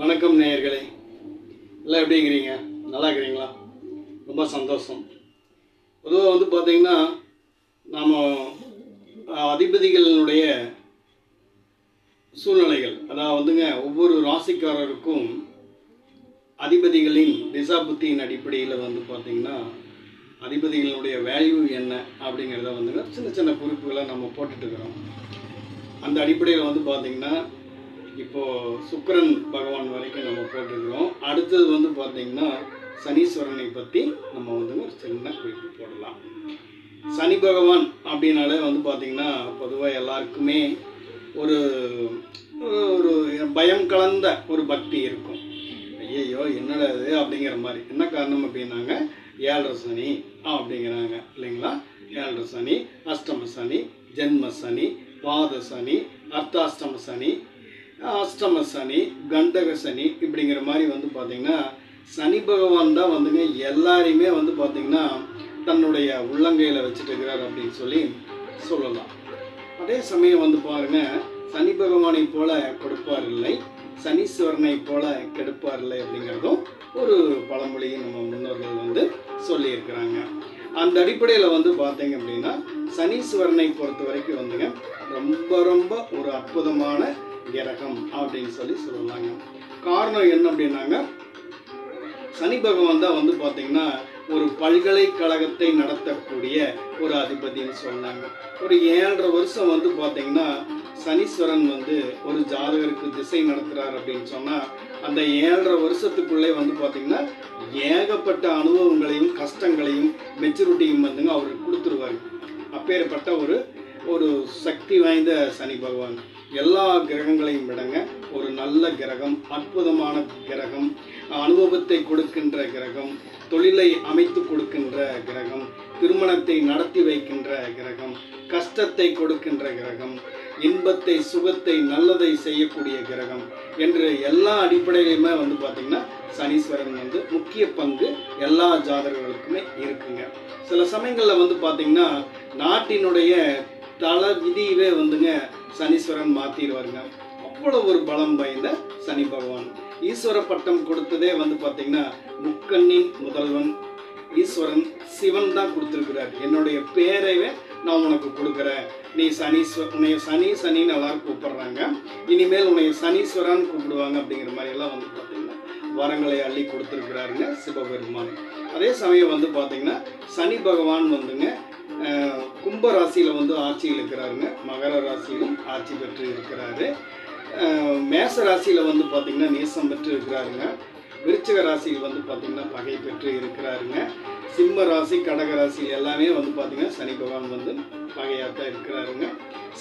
வணக்கம் நேயர்களே. எல்லாம் எப்படிங்கிறீங்க நல்லா இருக்கிறீங்களா? ரொம்ப சந்தோஷம். பொதுவாக வந்து பார்த்தீங்கன்னா நாம் அதிபதிகளினுடைய சூழ்நிலைகள் அதாவது வந்துங்க ஒவ்வொரு ராசிக்காரருக்கும் அதிபதிகளின் திசாபுத்தியின் அடிப்படையில் வந்து பார்த்தீங்கன்னா அதிபதிகளினுடைய வேல்யூ என்ன அப்படிங்கிறத வந்துங்க சின்ன சின்ன குறிப்புகளை நம்ம போட்டுட்டு இருக்கிறோம். அந்த அடிப்படையில் வந்து பார்த்தீங்கன்னா இப்போது சுக்கரன் பகவான் வரைக்கும் நம்ம போட்டிருக்கிறோம். அடுத்தது வந்து பார்த்தீங்கன்னா சனீஸ்வரனை பற்றி நம்ம வந்து ஒரு சின்ன குறிப்பு போடலாம். சனி பகவான் அப்படின்னாலே வந்து பார்த்தீங்கன்னா பொதுவாக எல்லாருக்குமே ஒரு ஒரு பயம் கலந்த ஒரு பக்தி இருக்கும். ஐயையோ என்னடா இது அப்படிங்கிற மாதிரி. என்ன காரணம் அப்படின்னாங்க? ஏழரை சனி அப்படிங்கிறாங்க. இல்லைங்களா? ஏழரை சனி அஷ்டம சனி ஜென்ம சனி பாத சனி அர்த்தாஷ்டம சனி அஷ்டம சனி கண்டக சனி இப்படிங்கிற மாதிரி வந்து பார்த்தீங்கன்னா சனி பகவான் தான் வந்துங்க எல்லாரையுமே வந்து பார்த்தீங்கன்னா தன்னுடைய உள்ளங்கையில் வச்சுட்டு இருக்கிறார் அப்படின்னு சொல்லி சொல்லலாம். அதே சமயம் வந்து பாருங்க சனி பகவானை போல கொடுப்பார் இல்லை சனீஸ்வரனை போல கெடுப்பார் இல்லை அப்படிங்கிறதும் ஒரு பழமொழியை நம்ம முன்னோர்கள் வந்து சொல்லியிருக்கிறாங்க. அந்த அடிப்படையில் வந்து பார்த்தீங்க அப்படின்னா சனீஸ்வரனை பொறுத்த வரைக்கும் வந்துங்க ரொம்ப ரொம்ப ஒரு அற்புதமான கிரகம் அப்படின்னு சொல்லி சொல்லலாங்க காரணம் என்ன அப்படின்னாங்க சனி பகவான் தான் வந்து பார்த்தீங்கன்னா ஒரு பல்கலைக்கழகத்தை நடத்தக்கூடிய ஒரு அதிபதின்னு சொன்னாங்க. ஒரு ஏழரை வருஷம் வந்து பார்த்தீங்கன்னா சனீஸ்வரன் வந்து ஒரு ஜாதகருக்கு திசை நடத்துகிறார் அப்படின்னு சொன்னால் அந்த ஏழரை வருஷத்துக்குள்ளே வந்து பார்த்தீங்கன்னா ஏகப்பட்ட அனுபவங்களையும் கஷ்டங்களையும் மெச்சூரிட்டியும் வந்துங்க அவருக்கு கொடுத்துருவாங்க அப்பேற்பட்ட ஒரு ஒரு சக்தி வாய்ந்த சனி பகவான். எல்லா கிரகங்களையும் விடங்க. ஒரு நல்ல கிரகம் அற்புதமான கிரகம் அனுபவத்தை கொடுக்கின்ற கிரகம் தொழிலை அமைத்து கொடுக்கின்ற கிரகம் திருமணத்தை நடத்தி வைக்கின்ற கிரகம் கஷ்டத்தை கொடுக்கின்ற கிரகம் இன்பத்தை சுகத்தை நல்லதை செய்யக்கூடிய கிரகம் என்று எல்லா அடிப்படையிலுமே வந்து பார்த்திங்கன்னா சனீஸ்வரன் வந்து முக்கிய பங்கு எல்லா ஜாதகர்களுக்குமே இருக்குங்க. சில சமயங்களில் வந்து பார்த்திங்கன்னா நாட்டினுடைய தள விதியவே வந்துங்க சனீஸ்வரன் மாற்றிடுவாருங்க அவ்வளோ ஒரு பலம் பயந்த சனி பகவான். ஈஸ்வர பட்டம் கொடுத்ததே வந்து பார்த்தீங்கன்னா முக்கண்ணின் முதல்வன். ஈஸ்வரன் சிவன் தான் கொடுத்துருக்கிறார். என்னுடைய பேரவே நான் உனக்கு கொடுக்குறேன். நீ சனீஸ்வர உன்னைய சனி சனின்னு எல்லாரும் கூப்பிடுறாங்க. இனிமேல் உன்னைய சனீஸ்வரான்னு கூப்பிடுவாங்க அப்படிங்கிற மாதிரி எல்லாம் வந்து பார்த்தீங்கன்னா வரங்களை அள்ளி கொடுத்துருக்கிறாருங்க சிவபெருமான். அதே சமயம் வந்து பார்த்தீங்கன்னா சனி பகவான் வந்துங்க கும்ப ராசியில் வந்து ஆட்சியில் இருக்கிறாருங்க மகர ராசியிலும் ஆட்சி பெற்று இருக்கிறாரு. மேச ராசியில் வந்து பார்த்திங்கன்னா நேசம் பெற்று இருக்கிறாருங்க. விருச்சிக ராசியில் வந்து பார்த்திங்கன்னா பகை பெற்று இருக்கிறாருங்க. சிம்ம ராசி கடக ராசி எல்லாமே வந்து பார்த்திங்கன்னா சனி பகவான் வந்து பகையாக தான் இருக்கிறாருங்க.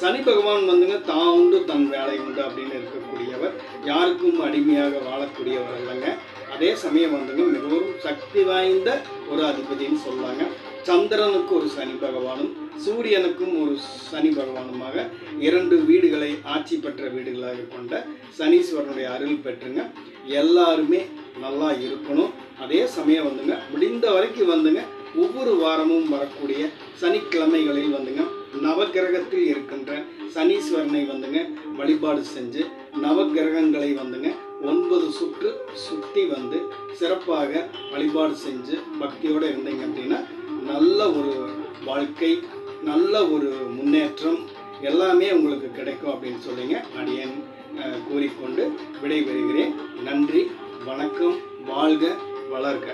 சனி பகவான் வந்துங்க தான் உண்டு தன் வேலை உண்டு அப்படின்னு இருக்கக்கூடியவர். யாருக்கும் அடிமையாக வாழக்கூடியவர் அல்லங்க. அதே சமயம் வந்துங்க மிகவும் சக்தி வாய்ந்த ஒரு அதிபதின்னு சொல்லுவாங்க சந்திரனுக்கு ஒரு சனி பகவானும் சூரியனுக்கும் ஒரு சனி பகவானுமாக இரண்டு வீடுகளை ஆட்சி பெற்ற வீடுகளாக கொண்ட சனீஸ்வரனுடைய அருள் பெற்றுங்க. எல்லாருமே நல்லா இருக்கணும். அதே சமயம் வந்துங்க முடிந்த வரைக்கும் வந்துங்க ஒவ்வொரு வாரமும் வரக்கூடிய சனிக்கிழமைகளில் வந்துங்க நவகிரகத்தில் இருக்கின்ற சனீஸ்வரனை வந்துங்க வழிபாடு செஞ்சு நவகிரகங்களை வந்துங்க ஒன்பது சுற்று சுற்றி வந்து சிறப்பாக வழிபாடு செஞ்சு பக்தியோடு இருந்தீங்க அப்படின்னா வாழ்க்கை நல்ல ஒரு முன்னேற்றம் எல்லாமே உங்களுக்கு கிடைக்கும் அப்படின்னு சொல்லிங்க அடியன் கூறிக்கொண்டு விடைபெறுகிறேன். நன்றி வணக்கம் வாழ்க வளர்க.